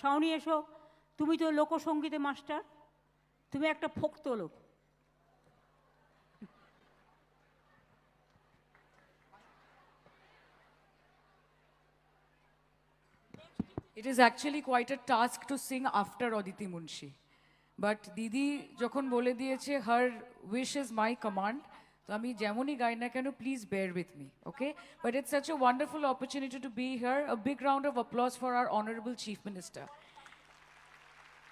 শাওনি, এসো। তুমি তো লোকসঙ্গীতে মাস্টার। তুমি একটা ফোক্ত লোক। It is actually quite a task to sing after Aditi Munshi but দিদি যখন বলে দিয়েছে her wish is my command So I mean, Gaina can please bear with me, okay? But it's such a wonderful opportunity to be here. A big round of applause for our Honorable Chief Minister.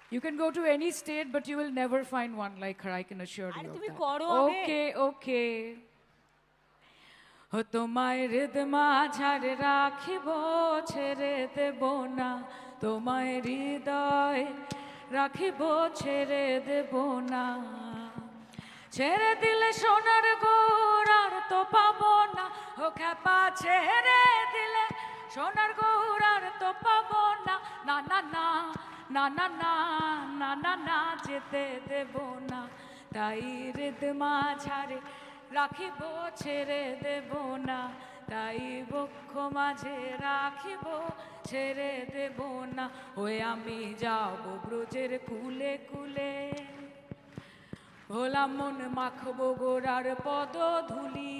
You can go to any state, but you will never find one like her, I can assure you. Okay, okay. हो तो my rhythm माझारे राखी बो छेरे दे बोना तो my रिदाई राखी बो छेरे दे बोना ছেড়ে দিলে সোনার গৌর আর তো পাবো না। ও খ্যাপা, ছেড়ে দিলে সোনার গৌর আর তো পাবো না। না না না না না না না না না, যেতে দেব না। তাই হৃদ মাঝারে রাখিব, ছেড়ে দেব না। তাই বক্ষ মাঝে রাখিব, ছেড়ে দেব না। ওই আমি যাব ব্রজের কুলে কুলে। ভোলা মন মাখবো গোড়ার পদ ধুলি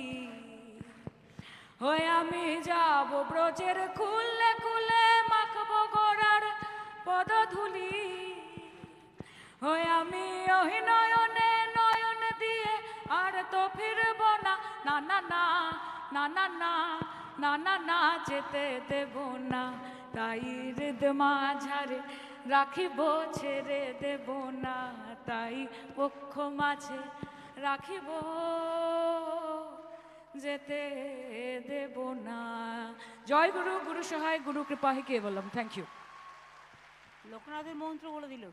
হয়ে আমি যাব ব্রজের খুললে খুলে মাখবো গোড়ার পদ ধুলি হয়ে আমি ওই নয়নে নয়ন দিয়ে আর তো ফিরব না না না না না না না। না না না যেতে দেব না। তাই হৃদ মাঝারে রাখিব, ছেড়ে দেব না। তাই পক্ষ মাঝে রাখিব, যেতে দেব না। জয় গুরু গুরু সহায়, গুরু কৃপাহি কে বললাম থ্যাংক ইউ লোকনাথের মন্ত্র বলে দিল।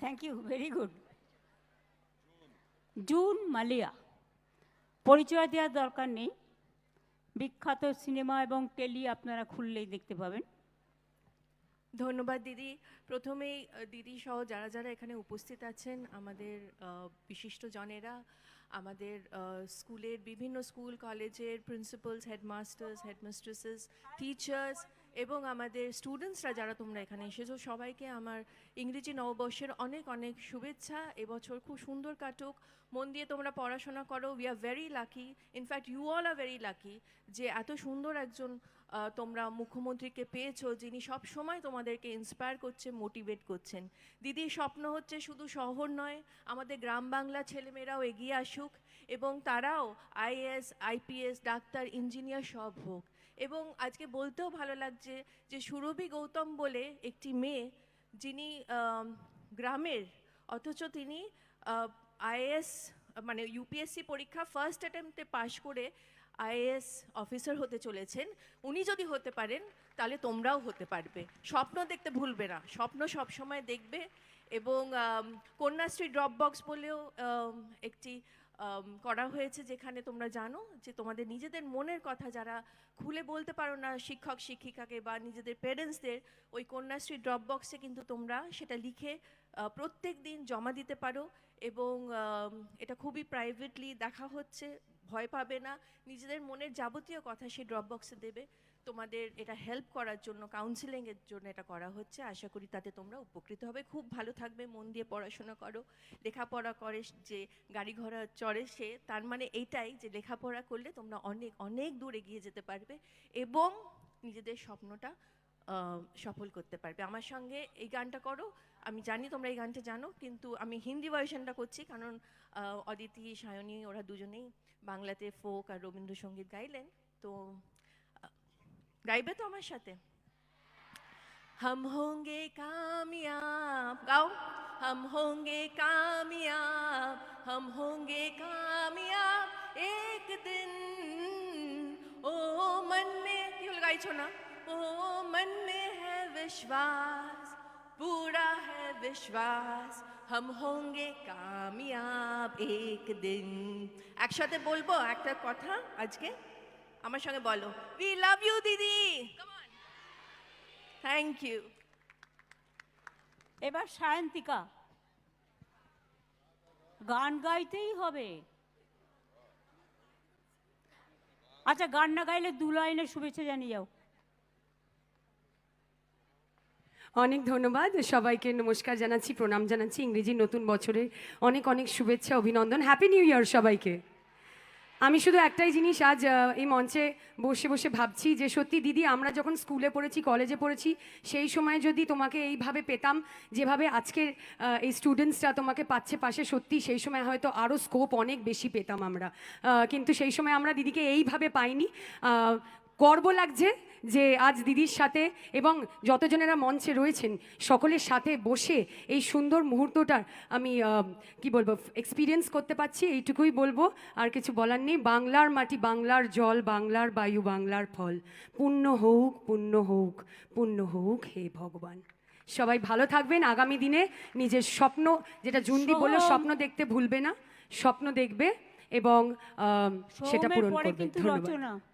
Thank you very good June Malia. পরিচয় দেওয়ার দরকার নেই। বিখ্যাত সিনেমা এবং টেলি আপনারা খুললেই দেখতে পাবেন। ধন্যবাদ দিদি। প্রথমেই দিদি সহ যারা যারা এখানে উপস্থিত আছেন, আমাদের বিশিষ্ট জনেরা, আমাদের স্কুলের বিভিন্ন স্কুল, কলেজের প্রিন্সিপালস, হেডমাস্টার্স, হেডমিস্ট্রেসেস, টিচার্স এবং আমাদের স্টুডেন্টসরা যারা তোমরা এখানে এসেছ, সবাইকে আমার ইংরেজি নববর্ষের অনেক অনেক শুভেচ্ছা। এবছর খুব সুন্দর কাটুক। মন দিয়ে তোমরা পড়াশোনা করো। We are very lucky in fact you all are very lucky যে এত সুন্দর একজন তোমরা মুখ্যমন্ত্রীকে পেয়েছ যিনি সব সময় তোমাদেরকে ইন্সপায়ার করছে মোটিভেট করছেন। দিদির স্বপ্ন হচ্ছে শুধু শহর নয়, আমাদের গ্রাম বাংলা ছেলেমেয়েরাও এগিয়ে আসুক এবং তারাও আইএস আইপিএস, ডাক্তার, ইঞ্জিনিয়ার সব হোক। এবং আজকে বলতেও ভালো লাগছে যে সুরভি গৌতম বলে একটি মেয়ে, যিনি গ্রামের, অথচ তিনি আইএস মানে ইউপিএসসি পরীক্ষা ফার্স্ট অ্যাটেম্পটে পাশ করে আইএএস অফিসার হতে চলেছেন। উনি যদি হতে পারেন, তাহলে তোমরাও হতে পারবে। স্বপ্ন দেখতে ভুলবে না। স্বপ্ন সবসময় দেখবে এবং কন্যাশ্রী ড্রপ বক্স বলেও একটি করা হয়েছে যেখানে তোমরা জানো যে তোমাদের নিজেদের মনের কথা যারা খুলে বলতে পারো না, শিক্ষক, শিক্ষিকাকে বা নিজেদের পেরেন্টসদের, ওই কন্যাশ্রী ড্রপ বক্সে কিন্তু তোমরা সেটা লিখে প্রত্যেক দিন জমা দিতে পারো এবং এটা খুবই প্রাইভেটলি দেখা হচ্ছে, ভয় পাবে না, নিজেদের মনের যাবতীয় কথা সেই ড্রপ বক্সে দেবে। তোমাদের এটা হেল্প করার জন্য কাউন্সিলিংয়ের জন্য এটা করা হচ্ছে। আশা করি তাতে তোমরা উপকৃত হবে। খুব ভালো থাকবে, মন দিয়ে পড়াশোনা করো। লেখাপড়া করে যে গাড়ি ঘোড়া চড়ে সে, তার মানে এইটাই যে লেখাপড়া করলে তোমরা অনেক অনেক দূর এগিয়ে যেতে পারবে এবং নিজেদের স্বপ্নটা সফল করতে পারবে। আমার সঙ্গে এই গানটা করো। আমি জানি তোমরা এই গানটা জানো, কিন্তু আমি হিন্দি ভার্সনটা করছি কারণ অদিতি, সায়নী, ওরা দুজনেই বাংলাতে ফোক আর রবীন্দ্রসঙ্গীত গাইলেন। তো গাইবে তো আমার সাথে हम होंगे कामयाब गाओ हम होंगे कामयाब हम होंगे कामयाब एक दिन ओ मन में কি হলো গাইছো না ও मन में है विश्वास पूरा है विश्वास हम होंगे कामयाब एक दिन একসাথে বলবো একটা কথা আজকে আমার সঙ্গে বলো। উই লাভ ইউ দিদি। থ্যাংক ইউ এবার সায়ন্তিকা। গান গাইতেই হবে। আচ্ছা গান না গাইলে দু লাইনের শুভেচ্ছা জানিয়ে যাও। অনেক ধন্যবাদ সবাইকে। নমস্কার জানাচ্ছি প্রণাম জানাচ্ছি। ইংরেজি নতুন বছরে অনেক অনেক শুভেচ্ছা অভিনন্দন। হ্যাপি নিউ ইয়ার সবাইকে। আমি শুধু একটাই জিনিস আজ এই মঞ্চে বসে বসে ভাবছি যে সত্যি দিদি, আমরা যখন স্কুলে পড়েছি, কলেজে পড়েছি, সেই সময় যদি তোমাকে এইভাবে পেতাম, যেভাবে আজকের এই স্টুডেন্টসরা তোমাকে পাচ্ছে পাশে, সত্যি সেই সময় হয়তো আরও স্কোপ অনেক বেশি পেতাম আমরা। কিন্তু সেই সময় আমরা দিদিকে এইভাবে পাইনি। গর্ব লাগছে যে আজ দিদির সাথে এবং যতজনেরা মঞ্চে রয়েছেন সকলের সাথে বসে এই সুন্দর মুহূর্তটার আমি কি বলব এক্সপিরিয়েন্স করতে পারছি এইটুকুই বলব। আর কিছু বলার নেই। বাংলার মাটি বাংলার জল বাংলার বায়ু বাংলার ফল। পুণ্য হোক পুণ্য হোক পুণ্য হোক হে ভগবান। সবাই ভালো থাকবেন। আগামী দিনে নিজের স্বপ্ন যেটা জুন্দি বলল স্বপ্ন দেখতে ভুলবে না। স্বপ্ন দেখবে এবং সেটা পূরণ করবে। ধন্যবাদ।